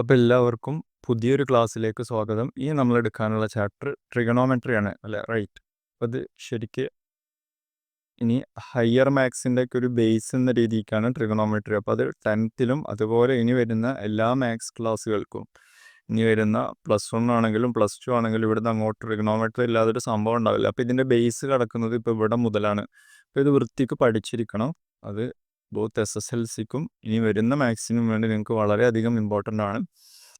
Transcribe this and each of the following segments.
അപ്പോൾ എല്ലാവർക്കും പുതിയൊരു ക്ലാസ്സിലേക്ക് സ്വാഗതം. ഈ നമ്മൾ എടുക്കാനുള്ള ചാപ്റ്റർ ട്രിഗണോമെട്രി ആണ് അല്ലെ? റൈറ്റ്. അപ്പോൾ അത് ശരിക്ക് ഇനി ഹയർ മാത്സിന്റെ ഒക്കെ ഒരു ബേസ് എന്ന രീതിക്കാണ് ട്രിഗണോമെട്രി. അപ്പോൾ അത് ടെൻത്തിലും അതുപോലെ ഇനി വരുന്ന എല്ലാ മാത്സ് ക്ലാസ്സുകൾക്കും ഇനി വരുന്ന പ്ലസ് വൺ ആണെങ്കിലും പ്ലസ് ടു ആണെങ്കിലും ഇവിടുന്ന് അങ്ങോട്ട് ട്രിഗണോമെട്രി ഇല്ലാതൊരു സംഭവം ഉണ്ടാവില്ല. അപ്പോൾ ഇതിന്റെ ബേസ് കിടക്കുന്നത് ഇപ്പോൾ ഇവിടെ മുതലാണ്. അപ്പോൾ ഇത് വൃത്തിക്ക് പഠിച്ചിരിക്കണം. അത് ബോത്ത് എസ് എസ് എൽ സിക്കും ഇനി വരുന്ന മാത്സിനും വേണ്ടി നിങ്ങൾക്ക് വളരെയധികം ഇമ്പോർട്ടന്റ് ആണ്.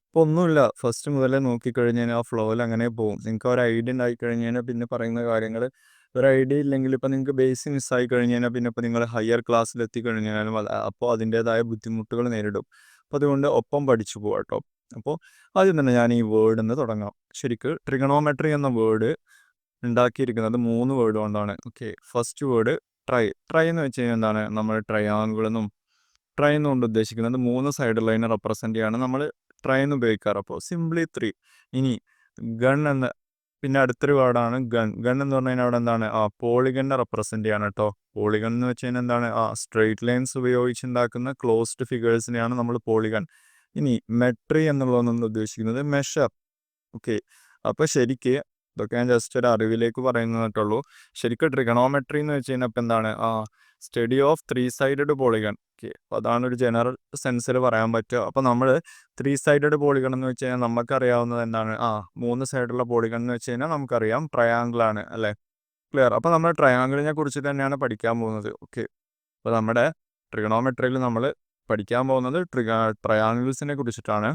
അപ്പോൾ ഒന്നുമില്ല. ഫസ്റ്റ് മുതലേ നോക്കിക്കഴിഞ്ഞ് കഴിഞ്ഞാൽ ആ ഫ്ലോയിൽ അങ്ങനെ പോകും. നിങ്ങൾക്ക് ഒരു ഐഡിയ ഉണ്ടായി കഴിഞ്ഞ് കഴിഞ്ഞാൽ പിന്നെ പറയുന്ന കാര്യങ്ങൾ ഒരു ഐഡിയ ഇല്ലെങ്കിൽ ഇപ്പം നിങ്ങൾക്ക് ബേസ് മിസ്സായി കഴിഞ്ഞ് കഴിഞ്ഞാൽ പിന്നെ ഇപ്പോൾ നിങ്ങൾ ഹയർ ക്ലാസ്സിൽ എത്തിക്കഴിഞ്ഞാലും അപ്പോൾ അതിന്റേതായ ബുദ്ധിമുട്ടുകൾ നേരിടും. അപ്പോൾ അതുകൊണ്ട് ഒപ്പം പഠിച്ചു പോകാം കേട്ടോ അപ്പോൾ ആദ്യം തന്നെ ഞാൻ ഈ വേർഡ് നിന്ന് തുടങ്ങാം. ശരിക്ക് ട്രിഗണോമെട്രി എന്ന വേർഡ് ഉണ്ടാക്കിയിരിക്കുന്നത് മൂന്ന് വേർഡ് കൊണ്ടാണ്. Okay first word try try എന്ന് വെച്ച് കഴിഞ്ഞാൽ എന്താണ് നമ്മൾ ട്രയാങ്കിൾ എന്നും ട്രൈ എന്നുകൊണ്ട് ഉദ്ദേശിക്കുന്നത് മൂന്ന് സൈഡ് ലൈനെ റെപ്രസെന്റ് ചെയ്യാണ് നമ്മൾ ട്രൈ എന്ന് ഉപയോഗിക്കാറ്. അപ്പോൾ സിംപ്ലി ത്രീ ഇനി ഗൺ എന്ന പിന്നെ അടുത്തൊരു വേർഡാണ് ഗൺ ഗൺ എന്ന് പറഞ്ഞു കഴിഞ്ഞാൽ അവിടെ എന്താണ്? ആ പോളിഗണിനെ റെപ്രസെന്റ് ചെയ്യാണ് കേട്ടോ പോളിഗൺ എന്ന് വെച്ച് കഴിഞ്ഞാൽ എന്താണ്? ആ സ്ട്രെയിറ്റ് ലൈൻസ് ഉപയോഗിച്ച് ഉണ്ടാക്കുന്ന ക്ലോസ്ഡ് ഫിഗേഴ്സിനെയാണ് നമ്മൾ പോളിഗൺ ഇനി മെട്രി എന്നുള്ളതെന്ന് ഉദ്ദേശിക്കുന്നത് മെഷർ ഓക്കെ അപ്പോൾ ശരിക്ക് ഇതൊക്കെ ഞാൻ ജസ്റ്റ് ഒരു അറിവിലേക്ക് പറയുന്നതായിട്ടുള്ളൂ. ശരിക്കും ട്രിഗണോമെട്രി എന്ന് വെച്ച് കഴിഞ്ഞാൽ ഇപ്പം എന്താണ്? Study of three sided polygon okay അതാണ് ഒരു ജനറൽ സെൻസിൽ പറയാൻ പറ്റുക. അപ്പോൾ നമ്മൾ ത്രീ സൈഡഡ് പോളിഗൺ എന്ന് വെച്ച് കഴിഞ്ഞാൽ നമുക്കറിയാവുന്നത് എന്താണ്? ആ മൂന്ന് സൈഡുള്ള പോളിഗൺ എന്ന് വെച്ച് കഴിഞ്ഞാൽ നമുക്കറിയാം ട്രയാങ്കിൾ ആണ് അല്ലേ? ക്ലിയർ അപ്പോൾ നമ്മൾ ട്രയാങ്കിളിനെ കുറിച്ച് തന്നെയാണ് പഠിക്കാൻ പോകുന്നത്. ഓക്കെ അപ്പോൾ നമ്മുടെ ട്രിഗണോമെട്രിയിൽ നമ്മൾ പഠിക്കാൻ പോകുന്നത് ട്രിഗ ട്രയാങ്കിൾസിനെ കുറിച്ചിട്ടാണ്.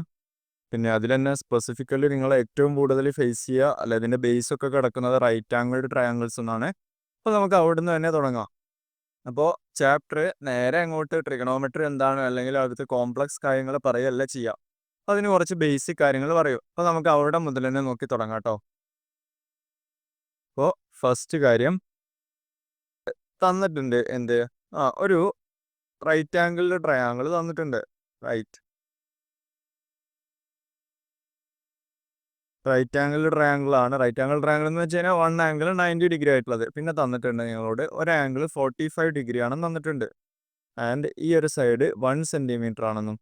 പിന്നെ അതിൽ തന്നെ സ്പെസിഫിക്കലി നിങ്ങൾ ഏറ്റവും കൂടുതൽ ഫേസ് ചെയ്യുക അല്ല ഇതിന്റെ ബേസ് ഒക്കെ കിടക്കുന്നത് റൈറ്റ് ആംഗിൾഡ് ട്രയാങ്കിൾസ് എന്നാണ്. അപ്പോൾ നമുക്ക് അവിടെ നിന്ന് തന്നെ തുടങ്ങാം. അപ്പോൾ ചാപ്റ്റർ നേരെ അങ്ങോട്ട് ട്രിഗണോമെട്രി എന്താണ് അല്ലെങ്കിൽ അവിടുത്തെ കോംപ്ലക്സ് കാര്യങ്ങൾ പറയുകയല്ല ചെയ്യാം. അതിന് കുറച്ച് ബേസിക് കാര്യങ്ങൾ പറയൂ. അപ്പോൾ നമുക്ക് അവിടെ മുതൽ തന്നെ നോക്കി തുടങ്ങാം കേട്ടോ അപ്പോൾ ഫസ്റ്റ് കാര്യം തന്നിട്ടുണ്ട് എന്ത്? ആ ഒരു റൈറ്റ് ആംഗിളിൽ ട്രയാങ്കിൾ തന്നിട്ടുണ്ട്. റൈറ്റ് റൈറ്റ് ആംഗിൾ ട്രയാങ്കിൾ ആണ്. റൈറ്റ് ആംഗിൾ ട്രയാങ്കിൾ എന്ന് വെച്ച് കഴിഞ്ഞാൽ വൺ ആംഗിൾ നയന്റി ഡിഗ്രി ആയിട്ടുള്ളത്. പിന്നെ തന്നിട്ടുണ്ട് നിങ്ങളോട് ഒരു ആംഗിൾ ഫോർട്ടി ഫൈവ് ഡിഗ്രി ആണെന്ന് തന്നിട്ടുണ്ട്. ആൻഡ് ഈ ഒരു സൈഡ് വൺ സെന്റിമീറ്റർ ആണെന്നും.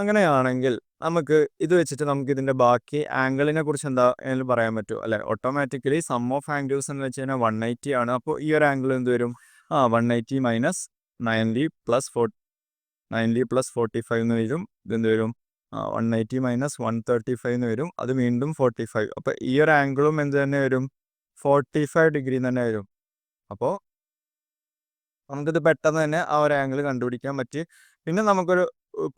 അങ്ങനെയാണെങ്കിൽ നമുക്ക് ഇത് വെച്ചിട്ട് നമുക്ക് ഇതിന്റെ ബാക്കി ആംഗിളിനെ കുറിച്ച് എന്താ എന്ന് പറയാൻ പറ്റുമോ അല്ലെ? ഓട്ടോമാറ്റിക്കലി സം ഓഫ് ആംഗിൾസ് എന്ന് വെച്ച് കഴിഞ്ഞാൽ വൺ എയ്റ്റി ആണ്. അപ്പോൾ ഈ ഒരു ആംഗിൾ എന്ത് വരും? ആ one eighty minus ninety plus four ninety plus forty five എന്ന് വരും. ഇതെന്ത് വരും? One eighty minus one thirty five എന്ന് വരും. അത് വീണ്ടും ഫോർട്ടി ഫൈവ് അപ്പോൾ ഈ ഒരു ആംഗിളും എന്ത് തന്നെ വരും? ഫോർട്ടി ഫൈവ് ഡിഗ്രി തന്നെ വരും. അപ്പോൾ നമുക്കിത് പെട്ടെന്ന് തന്നെ ആ ഒരു ആംഗിൾ കണ്ടുപിടിക്കാൻ പറ്റി. പിന്നെ നമുക്കൊരു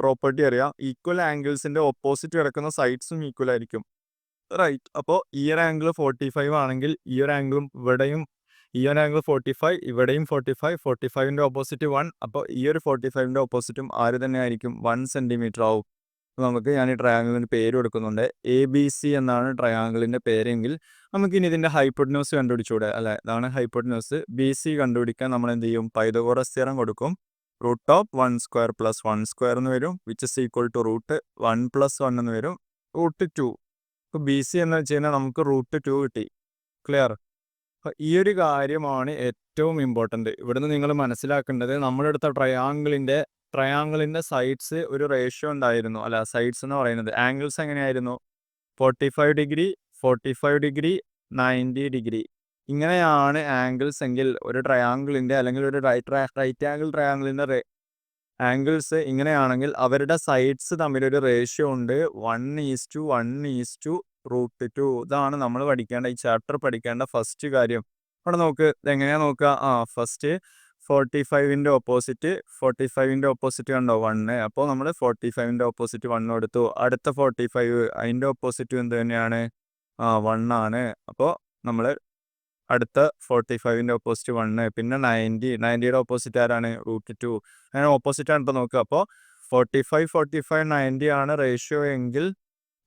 പ്രോപ്പർട്ടി അറിയാം. ഈക്വൽ ആംഗിൾസിന്റെ ഓപ്പോസിറ്റ് കിടക്കുന്ന സൈഡ്സും ഈക്വൽ ആയിരിക്കും. റൈറ്റ് അപ്പോൾ ഈ ഒരു ആംഗിൾ ഫോർട്ടി ഫൈവ് ആണെങ്കിൽ ഈ ഒരു ആംഗിളും ഇവിടെയും ഈ ഒരു ആംഗിൾ ഫോർട്ടി ഫൈവ് ഇവിടെയും ഫോർട്ടി ഫൈവ് ഫോർട്ടി ഫൈവിന്റെ ഓപ്പോസിറ്റ് വൺ അപ്പോൾ ഈ ഒരു ഫോർട്ടി ഫൈവിന്റെ ഓപ്പോസിറ്റും ആര് തന്നെ ആയിരിക്കും? വൺ സെന്റിമീറ്റർ ആവും. നമുക്ക് ഞാൻ ഈ ട്രയാങ്കിളിന് പേര് കൊടുക്കുന്നുണ്ട്. എ ബി സി എന്നാണ് ട്രയാങ്കിളിന്റെ പേരെങ്കിൽ നമുക്കിനി ഇതിന്റെ ഹൈപ്പോട്ടിനോസ് കണ്ടുപിടിച്ചൂടെ? അല്ലെ? ഇതാണ് ഹൈപ്പോട്ടിനോസ് ബി സി കണ്ടുപിടിക്കാൻ നമ്മൾ എന്ത് ചെയ്യും? പൈതഗോറസ് തിയറം കൊടുക്കും. Root of one square plus one square എന്ന് വരും which is equal to root one plus one എന്ന് വരും റൂട്ട് ടു ഇപ്പോൾ ബി സി എന്ന് വെച്ച് കഴിഞ്ഞാൽ നമുക്ക് റൂട്ട് ടു കിട്ടി. ക്ലിയർ അപ്പോൾ ഈ ഒരു കാര്യമാണ് ഏറ്റവും ഇമ്പോർട്ടന്റ് ഇവിടുന്ന് നിങ്ങൾ മനസ്സിലാക്കേണ്ടത് നമ്മളെടുത്ത ട്രയാങ്കിളിന്റെ ട്രയാങ്കിളിന്റെ സൈഡ്സ് ഒരു റേഷ്യോ ഉണ്ടായിരുന്നു. അല്ല സൈഡ്സ് എന്ന് പറയുന്നത്. ആംഗിൾസ് എങ്ങനെയായിരുന്നു? Forty five degree forty five degree ninety degree ഇങ്ങനെയാണ് ആംഗിൾസ് എങ്കിൽ ഒരു ട്രയാങ്കിളിന്റെ അല്ലെങ്കിൽ ഒരു റൈറ്റ് റൈറ്റ് ആംഗിൾ ട്രയാങ്കിളിന്റെ ആംഗിൾസ് ഇങ്ങനെയാണെങ്കിൽ അവരുടെ സൈഡ്സ് തമ്മിലൊരു റേഷ്യോ ഉണ്ട്. One is two one is two root two ഇതാണ് നമ്മൾ പഠിക്കേണ്ട ഈ ചാപ്റ്റർ പഠിക്കേണ്ട ഫസ്റ്റ് കാര്യം. അവിടെ നോക്ക് എങ്ങനെയാ നോക്കുക? ആ ഫസ്റ്റ് ഫോർട്ടി ഫൈവിന്റെ ഓപ്പോസിറ്റ് ഫോർട്ടി ഫൈവിന്റെ ഓപ്പോസിറ്റ് കണ്ടോ വണ്ണ് അപ്പോൾ നമ്മൾ ഫോർട്ടി ഫൈവിന്റെ ഓപ്പോസിറ്റ് വൺ എടുത്തു. അടുത്ത ഫോർട്ടി ഫൈവ് അതിന്റെ ഓപ്പോസിറ്റ് എന്ത് തന്നെയാണ്? ആ വൺ ആണ്. അപ്പോൾ നമ്മൾ അടുത്ത ഫോർട്ടി ഫൈവിന്റെ ഓപ്പോസിറ്റ് വണ്ണ് പിന്നെ നയന്റി നയന്റിയുടെ ഓപ്പോസിറ്റ് ആരാണ്? റൂട്ട് ടു അങ്ങനെ ഓപ്പോസിറ്റ് ആണ് ഇപ്പോൾ നോക്കുക. അപ്പോൾ forty five forty five ninety ആണ് റേഷ്യോ എങ്കിൽ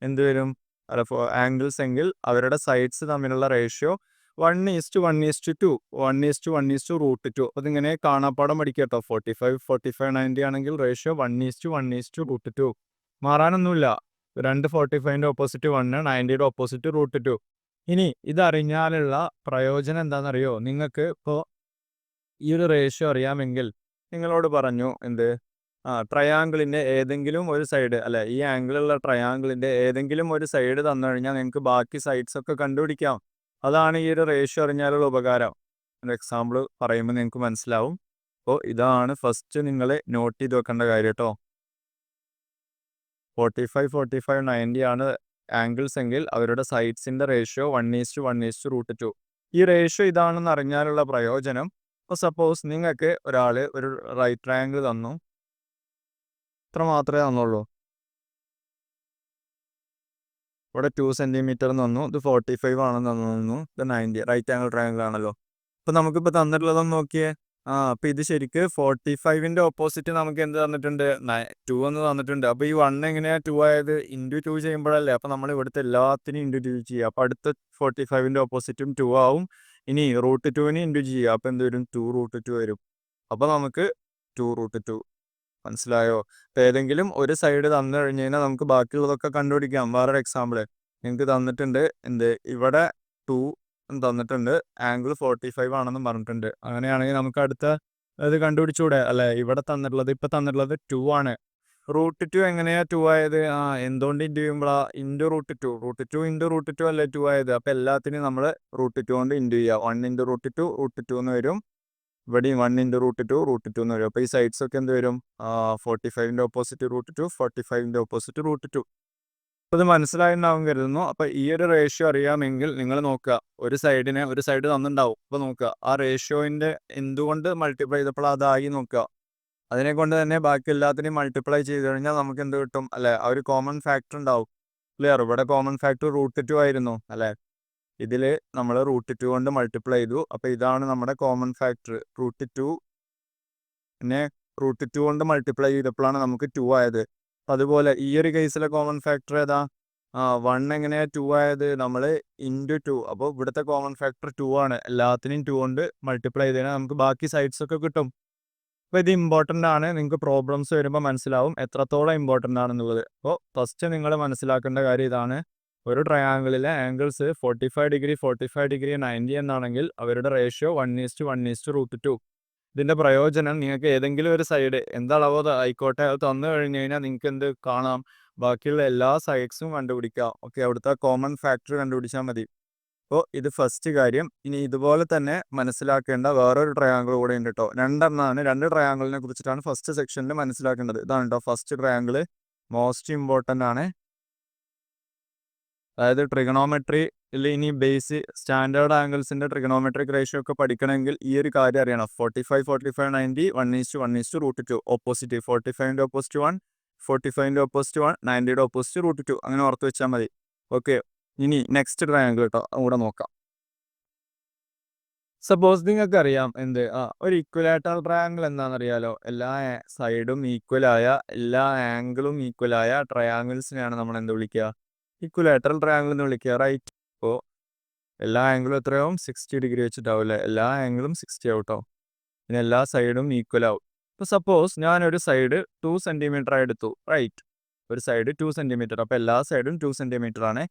എന്ത് വരും? ആംഗിൾസ് എങ്കിൽ അവരുടെ സൈഡ്സ് തമ്മിലുള്ള ratio one east one east two one east one east root two അപ്പോൾ ഇങ്ങനെ കാണാപ്പാടം പഠിക്കുക കേട്ടോ forty five forty five ninety ആണെങ്കിൽ ratio one east one east root two മാറാനൊന്നുമില്ല. രണ്ട് ഫോർട്ടി ഫൈവിന്റെ opposite one നയന്റിയുടെ opposite root two ഇനി ഇതറിഞ്ഞാലുള്ള പ്രയോജനം എന്താണെന്നറിയോ? നിങ്ങൾക്ക് ഇപ്പോൾ ഈ ഒരു റേഷ്യോ അറിയാമെങ്കിൽ നിങ്ങളോട് പറഞ്ഞു എന്ത്? ആ ട്രയാങ്കിളിന്റെ ഏതെങ്കിലും ഒരു സൈഡ് അല്ലെ ഈ ആംഗിളുള്ള ട്രയാങ്കിളിന്റെ ഏതെങ്കിലും ഒരു സൈഡ് തന്നു കഴിഞ്ഞാൽ നിങ്ങൾക്ക് ബാക്കി സൈഡ്സ് ഒക്കെ കണ്ടുപിടിക്കാം. അതാണ് ഈ ഒരു റേഷ്യോ അറിഞ്ഞാലുള്ള ഉപകാരം. ഒരു എക്സാമ്പിൾ പറയുമ്പോൾ നിങ്ങൾക്ക് മനസ്സിലാവും. അപ്പോൾ ഇതാണ് ഫസ്റ്റ് നിങ്ങൾ നോട്ട് ചെയ്ത് വെക്കേണ്ട കാര്യം കേട്ടോ forty five forty five ninety ആണ് ആംഗിൾസ് എങ്കിൽ അവരുടെ സൈഡ്സിന്റെ ratio one east one east root two ഈ റേഷ്യോ ഇതാണെന്ന് അറിഞ്ഞാലുള്ള പ്രയോജനം ഇപ്പോൾ സപ്പോസ് നിങ്ങൾക്ക് ഒരാൾ ഒരു റൈറ്റ് ട്രയാങ്കിൾ തന്നു. ഇത്ര മാത്രമേ തന്നുള്ളൂ. ഇവിടെ ടു സെന്റിമീറ്റർ എന്ന് വന്നു. ഇത് ഫോർട്ടി ഫൈവ് ആണെന്ന് തന്നു ഇത് നയന്റി റൈറ്റ് ആംഗിൾ ട്രയാങ്കിൾ ആണല്ലോ. അപ്പോൾ നമുക്കിപ്പോൾ തന്നിട്ടുള്ളതൊന്ന് നോക്കിയേ. ആ അപ്പോൾ ഇത് ശരിക്ക് ഫോർട്ടി ഫൈവിന്റെ ഓപ്പോസിറ്റ് നമുക്ക് എന്ത് തന്നിട്ടുണ്ട്? ടു എന്ന് തന്നിട്ടുണ്ട്. അപ്പോൾ ഈ വൺ എങ്ങനെയാണ് ടു ആയത്? ഇന്റു ടു ചെയ്യുമ്പോഴല്ലേ. അപ്പോൾ നമ്മൾ ഇവിടുത്തെ എല്ലാത്തിനും ഇന്റു ടു ചെയ്യുക. അപ്പോൾ അടുത്ത ഫോർട്ടി ഫൈവിന്റെ ഓപ്പോസിറ്റും ടു ആവും. ഇനി റൂട്ട് ടുവിന് ഇന്റു ചെയ്യുക. അപ്പോൾ എന്ത് വരും? ടു റൂട്ട് ടു വരും. അപ്പോൾ നമുക്ക് ടു റൂട്ട് ടു മനസ്സിലായോ? ഏതെങ്കിലും ഒരു സൈഡ് തന്നു കഴിഞ്ഞ് കഴിഞ്ഞാൽ നമുക്ക് ബാക്കിയുള്ളതൊക്കെ കണ്ടുപിടിക്കാം. വേറൊരു എക്സാമ്പിൾ നിങ്ങൾക്ക് തന്നിട്ടുണ്ട് എന്ത്? ഇവിടെ ടു തന്നിട്ടുണ്ട്. ആംഗിൾ ഫോർട്ടി ഫൈവ് ആണെന്നും പറഞ്ഞിട്ടുണ്ട്. അങ്ങനെയാണെങ്കിൽ നമുക്ക് അടുത്ത ഇത് കണ്ടുപിടിച്ചൂടെ അല്ലെ? ഇവിടെ തന്നിട്ടുള്ളത് ഇപ്പൊ തന്നിട്ടുള്ളത് ടു ആണ്. റൂട്ട് ടു എങ്ങനെയാ ടു ആയത്? ആ എന്തുകൊണ്ട് into ചെയ്യുമ്പോഴാ into root two? Root two into root two അല്ലേ ടു ആയത്? അപ്പൊ എല്ലാത്തിനും നമ്മൾ റൂട്ട് ടു കൊണ്ട് ഇന്റു ചെയ്യുക one into root two root two എന്ന് വരും. ഇവിടെയും one into root two root two എന്ന് വരും. അപ്പോൾ ഈ സൈഡ്സ് ഒക്കെ എന്ത് വരും? ഫോർട്ടി ഫൈവിന്റെ ഓപ്പോസിറ്റ് റൂട്ട് ടു ഫോർട്ടി ഫൈവിന്റെ ഓപ്പോസിറ്റ് റൂട്ട് ടു അപ്പോൾ ഇത് മനസ്സിലായിട്ടുണ്ടാവും കരുതുന്നു. അപ്പോൾ ഈ ഒരു റേഷ്യോ അറിയാമെങ്കിൽ നിങ്ങൾ നോക്കുക. ഒരു സൈഡിനെ ഒരു സൈഡ് തന്നിട്ടുണ്ടാവും അപ്പോൾ നോക്കുക. ആ റേഷ്യോയിന്റെ എന്തുകൊണ്ട് മൾട്ടിപ്ലൈ ചെയ്തപ്പോൾ അതായി നോക്കുക. അതിനെ കൊണ്ട് തന്നെ ബാക്കി എല്ലാത്തിനെയും മൾട്ടിപ്ലൈ ചെയ്ത് കഴിഞ്ഞാൽ നമുക്ക് എന്ത് കിട്ടും? അല്ലേ? ആ ഒരു കോമൺ ഫാക്ടർ ഉണ്ടാവും. ക്ലിയർ ഇവിടെ കോമൺ ഫാക്ടർ റൂട്ട് ടു ആയിരുന്നു. അല്ലെ? ഇതിൽ നമ്മൾ റൂട്ട് ടു കൊണ്ട് മൾട്ടിപ്ലൈ ചെയ്തു. അപ്പോൾ ഇതാണ് നമ്മുടെ കോമൺ ഫാക്ടർ റൂട്ട് ടു പിന്നെ റൂട്ട് ടു കൊണ്ട് മൾട്ടിപ്ലൈ ചെയ്തപ്പോഴാണ് നമുക്ക് ടു ആയത്. അതുപോലെ ഈ ഒരു കേസിലെ കോമൺ ഫാക്ടർ ഏതാ? വൺ എങ്ങനെയാ ടു ആയത്? നമ്മൾ ഇന്റു ടു. അപ്പോൾ ഇവിടുത്തെ കോമൺ ഫാക്ടർ ടു ആണ്. എല്ലാത്തിനും ടു കൊണ്ട് മൾട്ടിപ്ലൈ ചെയ്ത് കഴിഞ്ഞാൽ നമുക്ക് ബാക്കി സൈഡ്സ് ഒക്കെ കിട്ടും. അപ്പോൾ ഇത് ഇമ്പോർട്ടന്റ് ആണ്. നിങ്ങൾക്ക് പ്രോബ്ലംസ് വരുമ്പോൾ മനസ്സിലാവും എത്രത്തോളം ഇമ്പോർട്ടന്റ് ആണെന്നുള്ളത്. അപ്പോൾ ഫസ്റ്റ് നിങ്ങൾ മനസ്സിലാക്കേണ്ട കാര്യം ഇതാണ്. ഒരു ട്രയാങ്കിളിലെ angles forty five degree forty five degree ninety എന്നാണെങ്കിൽ അവരുടെ ratio one east one east root two ഇതിന്റെ പ്രയോജനം നിങ്ങൾക്ക് ഏതെങ്കിലും ഒരു സൈഡ് എന്തളവോ ആയിക്കോട്ടെ അത് തന്നു കഴിഞ്ഞു കഴിഞ്ഞാൽ നിങ്ങൾക്ക് എന്ത് കാണാം? ബാക്കിയുള്ള എല്ലാ സൈഡ്സും കണ്ടുപിടിക്കാം. ഓക്കെ അവിടുത്തെ കോമൺ ഫാക്ടർ കണ്ടുപിടിച്ചാൽ മതി. അപ്പോൾ ഇത് ഫസ്റ്റ് കാര്യം. ഇനി ഇതുപോലെ തന്നെ മനസ്സിലാക്കേണ്ട വേറൊരു ട്രയാങ്കിൾ കൂടെ ഉണ്ട് കേട്ടോ രണ്ടെണ്ണമാണ് രണ്ട് ട്രയാങ്കിളിനെ കുറിച്ചിട്ടാണ് ഫസ്റ്റ് സെക്ഷനിൽ മനസ്സിലാക്കേണ്ടത്. ഇതാണ് കേട്ടോ ഫസ്റ്റ് ട്രയാങ്കിൾ മോസ്റ്റ് ഇമ്പോർട്ടന്റ് ആണ്. അതായത് ട്രിഗണോമെട്രി ഇല്ല ഇനി ബേസ് സ്റ്റാൻഡേർഡ് ആംഗിൾസിന്റെ ട്രിഗണോമെട്രിക് റേഷ്യോ ഒക്കെ പഠിക്കണമെങ്കിൽ ഈ ഒരു കാര്യം അറിയണം. Forty five forty five ninety one east one east root two opposite forty ഫൈവിന്റെ opposite one forty ഫൈവിന്റെ ഓപ്പോസിറ്റ് വൺ നയന്റിയുടെ ഓപ്പോസിറ്റ് റൂട്ട് ടു അങ്ങനെ ഓർത്ത് വെച്ചാൽ മതി. ഓക്കെ ഇനി നെക്സ്റ്റ് ട്രയാങ്കിൾ കേട്ടോ കൂടെ നോക്കാം. സപ്പോസ് നിങ്ങൾക്ക് അറിയാം എന്ത്? ആ ഒരു ഇക്വലാറ്റർ ട്രയാങ്കിൾ എന്താണെന്നറിയാലോ? എല്ലാ സൈഡും ഈക്വലായ എല്ലാ ആംഗിളും ഈക്വലായ ട്രയാങ്കിൾസിനെയാണ് നമ്മൾ എന്ത് വിളിക്കുക? ഇക്വലാറ്ററൽ ട്രയാങ്കിൾ എന്ന് വിളിക്കുക റൈറ്റ് അപ്പോൾ എല്ലാ ആംഗിളും എത്രയാവും? സിക്സ്റ്റി ഡിഗ്രി വെച്ചിട്ടാവും അല്ലേ എല്ലാ ആംഗിളും സിക്സ്റ്റി ആവട്ടോ? പിന്നെ എല്ലാ സൈഡും ഈക്വൽ ആവും. ഇപ്പോൾ സപ്പോസ് ഞാനൊരു സൈഡ് ടു സെന്റിമീറ്റർ എടുത്തു. റൈറ്റ് ഒരു സൈഡ് ടു സെന്റിമീറ്റർ അപ്പോൾ എല്ലാ സൈഡും ടു സെന്റിമീറ്റർ ആണ്.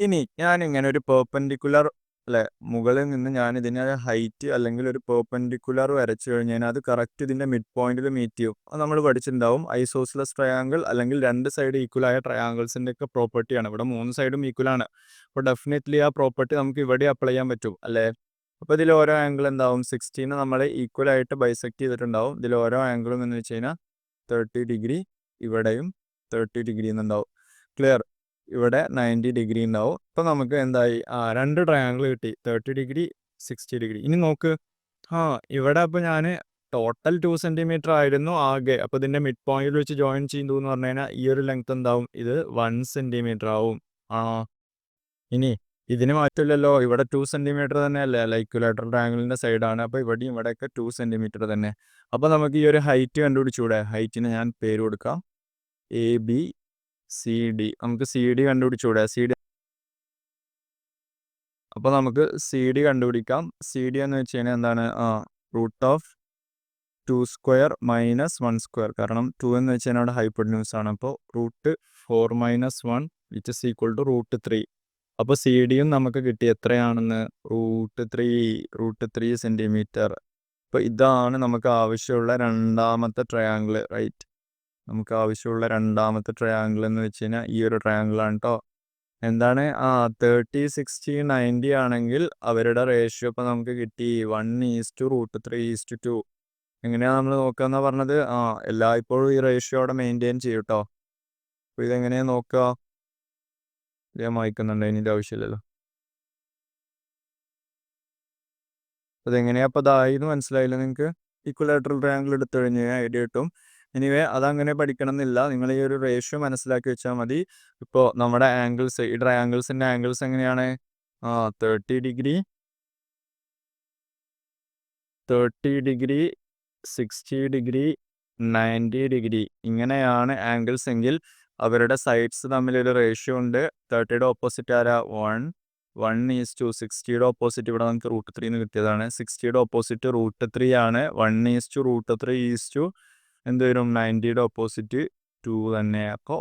ഇനി ഞാൻ ഇങ്ങനെ ഒരു പെർപെൻഡിക്കുലർ അല്ലെ മുകളിൽ നിന്ന് ഞാൻ ഇതിനെ ഹൈറ്റ് അല്ലെങ്കിൽ ഒരു പെർപെൻഡിക്കുലർ വരച്ചു കഴിഞ്ഞാൽ അത് കറക്റ്റ് ഇതിന്റെ മിഡ് പോയിന്റിൽ മീറ്റ് ചെയ്യും. അത് നമ്മൾ പഠിച്ചിട്ടുണ്ടാവും. ഐസോസിലസ് ട്രയാങ്കിൾ അല്ലെങ്കിൽ രണ്ട് സൈഡ് ഈക്വൽ ആയ ട്രയാങ്കിൾസിന്റെ ഒക്കെ പ്രോപ്പർട്ടിയാണ് ഇവിടെ മൂന്ന് സൈഡും ഈക്വൽ ആണ്. അപ്പോൾ ഡെഫിനറ്റ്ലി ആ പ്രോപ്പർട്ടി നമുക്ക് ഇവിടെ അപ്ലൈ ചെയ്യാൻ പറ്റും അല്ലേ? അപ്പോൾ ഇതിൽ ഓരോ ആംഗിൾ എന്താവും? സിക്സ്റ്റീനെ നമ്മൾ ഈക്വൽ ആയിട്ട് ബൈസെക്ട് ചെയ്തിട്ടുണ്ടാവും. ഇതിൽ ഓരോ ആംഗിളും എന്ന് വെച്ച് കഴിഞ്ഞാൽ തേർട്ടി ഡിഗ്രി ഇവിടെയും തേർട്ടി ഡിഗ്രി എന്നുണ്ടാവും. ക്ലിയർ ഇവിടെ നയന്റി ഡിഗ്രി ഉണ്ടാവും. അപ്പോൾ നമുക്ക് എന്തായി? ആ രണ്ട് ട്രയാങ്കിൾ കിട്ടി. തേർട്ടി ഡിഗ്രി സിക്സ്റ്റി ഡിഗ്രി ഇനി നോക്ക്. ആ ഇവിടെ അപ്പോൾ ഞാൻ ടോട്ടൽ ടു സെന്റിമീറ്റർ ആയിരുന്നു ആകെ. അപ്പോൾ ഇതിന്റെ മിഡ് പോയിന്റിൽ വെച്ച് ജോയിൻ ചെയ്തു എന്ന് പറഞ്ഞു കഴിഞ്ഞാൽ ഈ ഒരു ലെങ്ത് എന്താവും? ഇത് വൺ സെന്റിമീറ്റർ ആവും. ആ ഇനി ഇതിന് മാറ്റില്ലല്ലോ ഇവിടെ ടു സെന്റിമീറ്റർ തന്നെയല്ലേ? ലൈക്കുലേറ്റർ ട്രയാങ്കിളിന്റെ സൈഡാണ് അപ്പോൾ ഇവിടെയും ഇവിടെയൊക്കെ ടു സെന്റിമീറ്റർ തന്നെ. അപ്പോൾ നമുക്ക് ഈ ഒരു ഹൈറ്റ് കണ്ടുപിടിച്ചൂടെ? ഹൈറ്റിന് ഞാൻ പേര് കൊടുക്കാം. എ ബി സി ഡി നമുക്ക് സി ഡി കണ്ടുപിടിച്ചൂടെ? സി ഡി അപ്പോൾ നമുക്ക് സി ഡി കണ്ടുപിടിക്കാം. സി ഡി എന്ന് വെച്ച് കഴിഞ്ഞാൽ എന്താണ്? ആ root of two square minus one square കാരണം ടു എന്ന് വെച്ച് കഴിഞ്ഞാൽ അവിടെ ഹൈപ്പോഡ്ന്യൂസ് ആണ്. അപ്പോൾ root four minus one which is equal to root three അപ്പോൾ സി ഡിയും നമുക്ക് കിട്ടി എത്രയാണെന്ന്? Root three root three centimetre അപ്പോൾ ഇതാണ് നമുക്ക് ആവശ്യമുള്ള രണ്ടാമത്തെ ട്രയാങ്കിൾ റൈറ്റ് നമുക്ക് ആവശ്യമുള്ള രണ്ടാമത്തെ ട്രയാങ്കിൾ എന്ന് വെച്ച് കഴിഞ്ഞാൽ ഈ ഒരു ട്രയാങ്കിൾ ആണ് കേട്ടോ എന്താണ്? ആ തേർട്ടി സിക്സ്റ്റി നയന്റി ആണെങ്കിൽ അവരുടെ റേഷ്യോ ഇപ്പം നമുക്ക് കിട്ടി. One is two root three is two two എങ്ങനെയാണ് നമ്മൾ നോക്കുക പറഞ്ഞത്? ആ എല്ലായ്പ്പോഴും ഈ റേഷ്യോ അവിടെ മെയിന്റെയിൻ ചെയ്യും കേട്ടോ അപ്പോൾ ഇതെങ്ങനെയാണ് നോക്കുക ഞാൻ വായിക്കുന്നുണ്ട് ഇതിന്റെ ആവശ്യമില്ലല്ലോ. അതെങ്ങനെയാ അപ്പോൾ അതായിരുന്നു മനസ്സിലായില്ല നിങ്ങൾക്ക് ഇക്വലാറ്ററൽ ട്രയാങ്കിൾ എടുത്തു കഴിഞ്ഞാൽ ഐഡിയ കിട്ടും. എനിവേ അതങ്ങനെ പഠിക്കണം എന്നില്ല നിങ്ങൾ ഈ ഒരു റേഷ്യോ മനസ്സിലാക്കി വെച്ചാൽ മതി. ഇപ്പോൾ നമ്മുടെ ആംഗിൾസ് ഈ ട്രയാങ്കിൾസിന്റെ ആംഗിൾസ് എങ്ങനെയാണ്? Thirty degree thirty degree sixty degree ninety degree ഇങ്ങനെയാണ് ആംഗിൾസ് എങ്കിൽ അവരുടെ സൈഡ്സ് തമ്മിലൊരു റേഷ്യോ ഉണ്ട്. തേർട്ടിയുടെ ഓപ്പോസിറ്റ് ആരാ? വൺ വൺ ഈസ് ടു സിക്സ്റ്റിയുടെ ഓപ്പോസിറ്റ് ഇവിടെ നമുക്ക് റൂട്ട് ത്രീ എന്ന് കിട്ടിയതാണ്. സിക്സ്റ്റിയുടെ ഓപ്പോസിറ്റ് റൂട്ട് ത്രീ ആണ്. One is two root three is two എന്ത് വരും നയന്റിയുടെ ഓപ്പോസിറ്റ് ടു തന്നെ അപ്പോൾ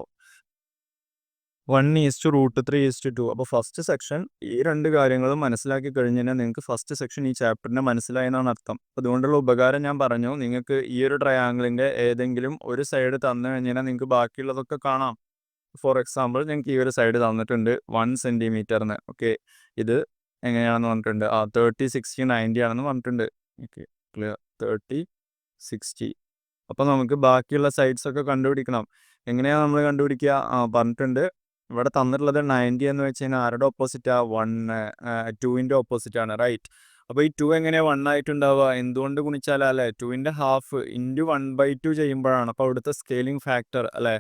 one east root three east two അപ്പോൾ ഫസ്റ്റ് സെക്ഷൻ ഈ രണ്ട് കാര്യങ്ങളും മനസ്സിലാക്കി കഴിഞ്ഞാൽ നിങ്ങൾക്ക് ഫസ്റ്റ് സെക്ഷൻ ഈ ചാപ്റ്ററിനെ മനസ്സിലായി എന്നാണ് അർത്ഥം. അതുകൊണ്ടുള്ള ഉപകാരം ഞാൻ പറഞ്ഞു. നിങ്ങൾക്ക് ഈ ഒരു ട്രയാങ്കിളിന്റെ ഏതെങ്കിലും ഒരു സൈഡ് തന്നു കഴിഞ്ഞാൽ നിങ്ങൾക്ക് ബാക്കിയുള്ളതൊക്കെ കാണാം. ഫോർ എക്സാമ്പിൾ ഞങ്ങൾക്ക് ഈ ഒരു സൈഡ് തന്നിട്ടുണ്ട് വൺ സെന്റിമീറ്ററിന് ഓക്കെ ഇത് എങ്ങനെയാണെന്ന് പറഞ്ഞിട്ടുണ്ട്? ആ തേർട്ടി സിക്സ്റ്റി നയന്റി ആണെന്ന് പറഞ്ഞിട്ടുണ്ട്. ഓക്കെ ക്ലിയർ തേർട്ടി സിക്സ്റ്റി അപ്പോൾ നമുക്ക് ബാക്കിയുള്ള സൈറ്റ്സ് ഒക്കെ കണ്ടുപിടിക്കണം. എങ്ങനെയാണ് നമ്മൾ കണ്ടുപിടിക്കുക പറഞ്ഞിട്ടുണ്ട്. ഇവിടെ തന്നിട്ടുള്ളത് നയന്റി എന്ന് വെച്ച് കഴിഞ്ഞാൽ ആരുടെ ഓപ്പോസിറ്റാ വൺ ടുവിന്റെ ഓപ്പോസിറ്റാണ് റൈറ്റ് അപ്പോൾ ഈ ടു എങ്ങനെയാണ് വൺ ആയിട്ടുണ്ടാവുക? എന്തുകൊണ്ട് ഗുണിച്ചാലാ അല്ലേ? ടുവിന്റെ half into one by two ചെയ്യുമ്പോഴാണ്. അപ്പോൾ അവിടുത്തെ സ്കെയിലിംഗ് ഫാക്ടർ അല്ലേ?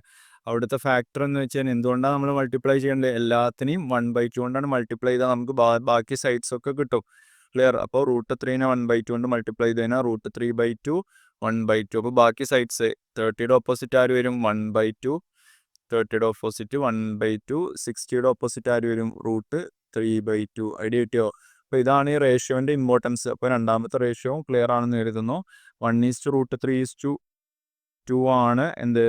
അവിടുത്തെ ഫാക്ടർ എന്ന് വെച്ച് കഴിഞ്ഞാൽ എന്തുകൊണ്ടാണ് നമ്മൾ മൾട്ടിപ്ലൈ ചെയ്യേണ്ടത്? എല്ലാത്തിനെയും വൺ ബൈ ടു കൊണ്ടാണ് മൾട്ടിപ്ലൈ ചെയ്താൽ നമുക്ക് ബാക്കി സൈഡ്സ് ഒക്കെ കിട്ടും. ക്ലിയർ അപ്പോൾ റൂട്ട് ത്രീനെ വൺ ബൈ ടു കൊണ്ട് മൾട്ടിപ്ലൈ ചെയ്ത് കഴിഞ്ഞാൽ root three by two one by two അപ്പോൾ ബാക്കി സൈഡ്സ് തേർട്ടിയുടെ ഓപ്പോസിറ്റ് ആര് വരും? വൺ ബൈ ടു തേർട്ടിയുടെ ഓപ്പോസിറ്റ് വൺ ബൈ ടു സിക്സ്റ്റിയുടെ ഓപ്പോസിറ്റ് ആര് വരും? Root three by two idea കിട്ടിയോ? അപ്പോൾ ഇതാണ് ഈ റേഷ്യോന്റെ ഇമ്പോർട്ടൻസ് അപ്പോൾ രണ്ടാമത്തെ റേഷ്യോ ക്ലിയർ ആണെന്ന് കരുതുന്നു. One east root three is two two ആണ്. എന്ത്?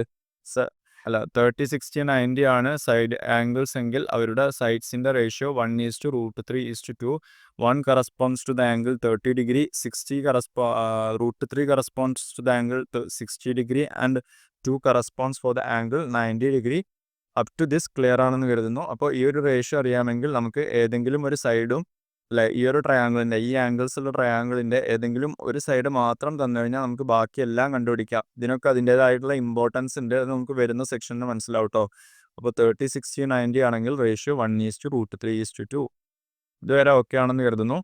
അല്ല തേർട്ടി സിക്സ്റ്റി നയന്റി ആണ് സൈഡ് ആംഗിൾസ് എങ്കിൽ അവരുടെ സൈഡ്സിന്റെ ratio one is two root three is two two one corresponds to the angle thirty degree sixty correspond root three corresponds to the angle sixty degree and two corresponds for the angle ninety degree up to this clear ആണെന്ന് കരുതുന്നു. അപ്പോൾ ഈ ഒരു ratio അറിയാമെങ്കിൽ നമുക്ക് ഏതെങ്കിലും ഒരു സൈഡും അല്ലെ ഈ ഒരു ട്രയാങ്കിളിന്റെ ഈ ആംഗിൾസ് ഉള്ള ട്രയാങ്കിളിന്റെ ഏതെങ്കിലും ഒരു സൈഡ് മാത്രം തന്നു കഴിഞ്ഞാൽ നമുക്ക് ബാക്കി എല്ലാം കണ്ടുപിടിക്കാം. ഇതിനൊക്കെ അതിന്റെതായിട്ടുള്ള ഇമ്പോർട്ടൻസ് ഉണ്ട് അത് നമുക്ക് വരുന്ന സെക്ഷനിൽ മനസ്സിലാവും കേട്ടോ അപ്പോൾ തേർട്ടി സിക്സ്റ്റി നയന്റി ആണെങ്കിൽ ratio one is two root three is two two ഇതുവരെ ഓക്കെ ആണെന്ന് കരുതുന്നു.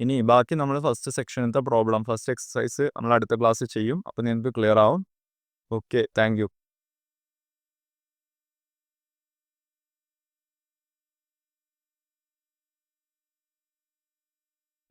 ഇനി ബാക്കി നമ്മൾ ഫസ്റ്റ് സെക്ഷനത്തെ പ്രോബ്ലം ഫസ്റ്റ് എക്സസൈസ് നമ്മൾ അടുത്ത ക്ലാസ് ചെയ്യും. അപ്പോൾ നിങ്ങൾക്ക് ക്ലിയർ ആവും. Okay thank